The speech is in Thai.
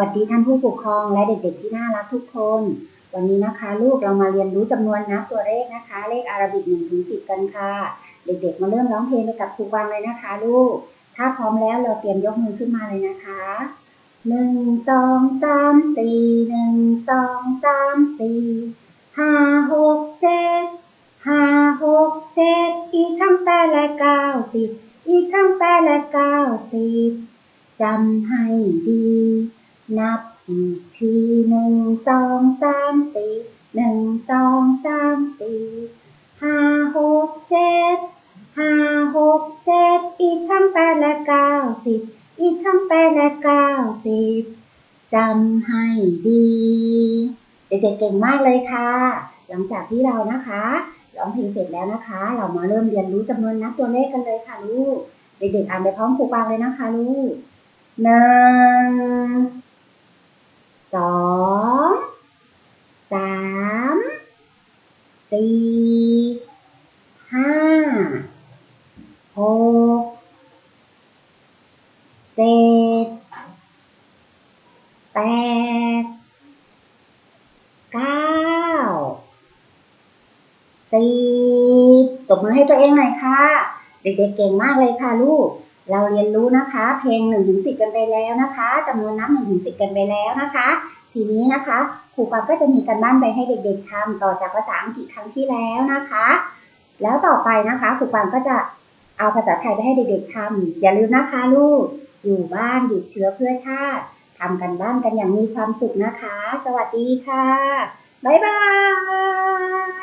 วัสดีท่านผู้ปกครองและเด็กๆที่น่ารักทุกคน วันนี้นะคะลูกเรามาเรียนรู้จำนวนนับตัวเลขนะคะ เลขอาราบิก1ถึง10กันค่ะ เด็กๆมาเริ่มร้องเพลงไปกับครูกวางเลยนะคะ ลูก ถ้าพร้อมแล้วเราเตรียมยกมือขึ้นมาเลยนะคะหนึ่งสองสามสี่หนึ่งสองสามสี่ห้าหกเจ็ดห้าหกเจ็ดอีกคำแปดและเก้าสิบอีกคำแปดและเก้าสิบจำให้ดี นับอีกทีหนึ่งสองสามสี่หนึ่งสองสามสี่ห้าหกเจ็ดห้าหกเจ็ดอีกคำแปดและเก้าสิบอีกคำแปดและเก้าสิบจำให้ดี เด็กๆเก่งมากเลยค่ะ หลังจากที่เรานะคะร้องเพลงเสร็จแล้วนะคะ เรามาเริ่มเรียนรู้จำนวนนับตัวเลขกันเลยค่ะลูก เด็กๆอ่านไปพร้อมครูปางเลยนะคะลูกหนึ่งสอง สามสี่ห้าหกเจ็ดแปดเก้าสิบตบมือให้ตัวเองหน่อยค่ะ เด็กๆเก่งมากเลยค่ะลูก เราเรียนรู้นะคะ เพลง1นถึงสิกันไปแล้วนะคะจำนวนนับ1นถึงสิกันไปแล้วนะคะ ทีนี้นะคะ ครูปังก็จะมีการบ้านไปให้เด็กๆทำต่อจากภาษาอังกฤษครั้งที่แล้วนะคะ แล้วต่อไปนะคะครูปังก็จะเอาภาษาไทยไปให้เด็กๆทำอย่าลืมนะคะลูก อยู่บ้านหยุดเชื้อเพื่อชาติทำกันบ้านกันอย่างมีความสุขนะคะ สวัสดีค่ะ บ๊ายบาย